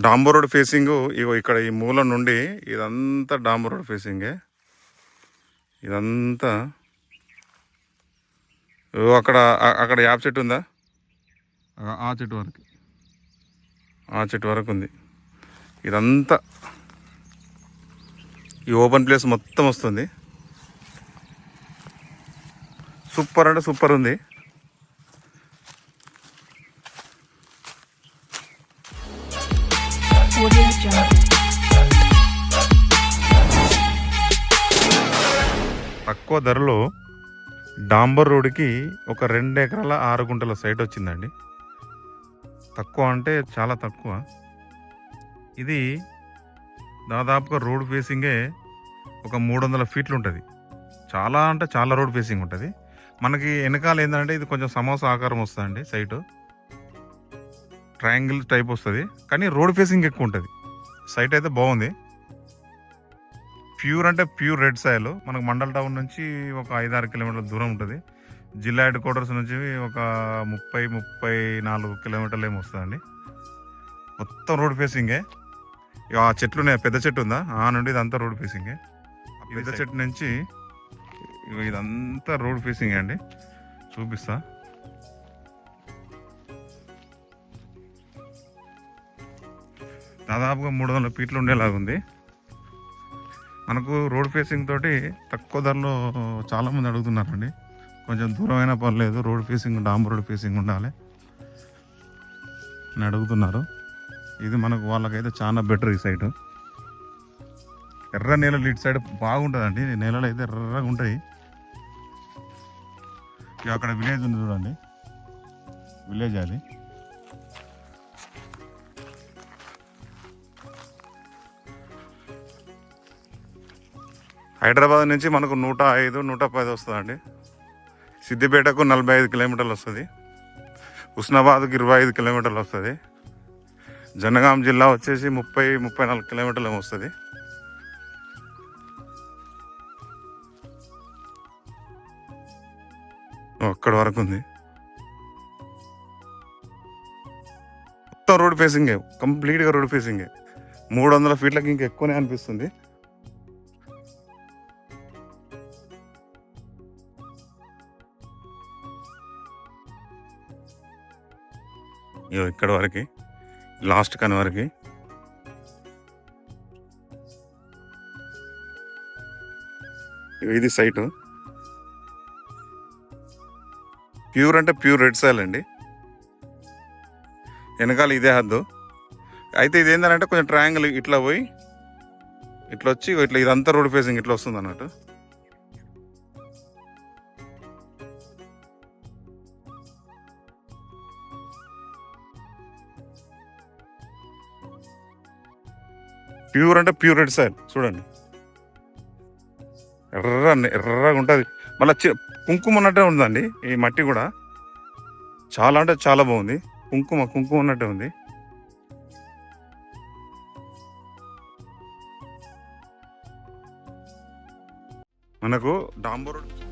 డాంబర్ road facing ఇగో ఇక్కడ ఈ మూల నుండి ఇదంతా డాంబర్ రోడ్ ఫేసింగే. ఇదంతా. అక్కడ అక్కడ యాప్ చెట్టు ఉందా? ఆ చెట్టు వరకు. ఆ చెట్టు వరకు ఉంది. ఇదంతా. ఈ ఓపెన్ ప్లేస్ మొత్తం వస్తుంది. సూపర్ అంటే సూపర్ ఉంది. తక్కువ ధరలో డాంబర్ రోడ్డుకి ఒక రెండు ఎకరాల ఆరు గుంటల సైట్ వచ్చిందండి. తక్కువ అంటే చాలా తక్కువ. ఇది దాదాపుగా రోడ్ ఫేసింగే ఒక మూడు వందల ఫీట్లు ఉంటుంది చాలా అంటే చాలా రోడ్ ఫేసింగ్ ఉంటుంది మనకి వెనకాల ఏంటంటే ఇది కొంచెం సమోసా ఆకారం వస్తుందండి సైటు. ట్రయాంగిల్ టైప్ వస్తుంది. కానీ రోడ్ ఫేసింగ్ ఎక్కువ ఉంటుంది. సైట్ అయితే బాగుంది. ప్యూర్ అంటే ప్యూర్ రెడ్ సాయిల్ మనకు మండల్ టౌన్ నుంచి ఒక ఐదారు కిలోమీటర్ల దూరం ఉంటుంది. జిల్లా హెడ్ క్వార్టర్స్ నుంచి ఒక ముప్పై ముప్పై నాలుగు కిలోమీటర్లు ఏమి వస్తుందండి. మొత్తం రోడ్ ఫేసింగే ఇక ఆ చెట్లు ఉన్నాయి. పెద్ద చెట్టు ఉందా? ఆ నుండి ఇదంతా రోడ్ ఫేసింగే పెద్ద చెట్టు నుంచి ఇదంతా రోడ్ ఫేసింగ్ అండి. చూపిస్తా. దాదాపుగా మూడు వందల ఫీట్లు ఉండేలాగా ఉంది. మనకు రోడ్ ఫేసింగ్ తోటి తక్కువ ధరలో చాలామంది అడుగుతున్నారండి. కొంచెం దూరమైన పర్లేదు రోడ్ ఫేసింగ్ డాంబర్ రోడ్ ఫేసింగ్ ఉండాలి అని అడుగుతున్నారు. ఇది మనకు వాళ్ళకైతే చాలా బెటర్ ఈ సైడ్. ఎర్ర నేలలు ఇటు సైడ్ బాగుంటుందండి. నేలలు అయితే ఎర్రగా ఉంటాయి. ఇక అక్కడ విలేజ్ ఉంది చూడండి. విలేజ్ అది. హైదరాబాద్ నుంచి మనకు నూట ఐదు నూట పది వస్తుందండి. సిద్దిపేటకు నలభై ఐదు కిలోమీటర్లు వస్తుంది. ఉస్నాబాద్కి ఇరవై ఐదు కిలోమీటర్లు వస్తుంది. జనగాం జిల్లా వచ్చేసి ముప్పై ముప్పై నాలుగు కిలోమీటర్లు వస్తుంది. అక్కడ వరకు ఉంది. మొత్తం రోడ్ ఫేసింగే కంప్లీట్గా రోడ్ ఫేసింగే. మూడు వందల ఫీట్లకి ఇంకెక్కువనే అనిపిస్తుంది. ఇక్కడ వరకు లాస్ట్ కని వరకు. ఇది సైటు. ప్యూర్ అంటే ప్యూర్ రెడ్ సాయిల్ అండి. వెనకాల ఇదే హద్దు. అయితే ఇది ఏంటంటే కొంచెం ట్రయాంగిల్ ఇట్లా పోయి ఇట్లా వచ్చి ఇట్లా ఇదంతా రోడ్ ఫేసింగ్ ఇట్లా వస్తుంది అన్నట్టు ప్యూర్ అంటే ప్యూర్ రెడ్ సాయిల్ చూడండి. ఎర్ర ఎర్రగా ఉంటుంది. మళ్ళీ కుంకుమ ఉన్నట్టే ఉందండి ఈ మట్టి కూడా. చాలా అంటే చాలా బాగుంది. కుంకుమ కుంకుమ ఉన్నట్టే ఉంది. మనకు డాంబర్ రోడ్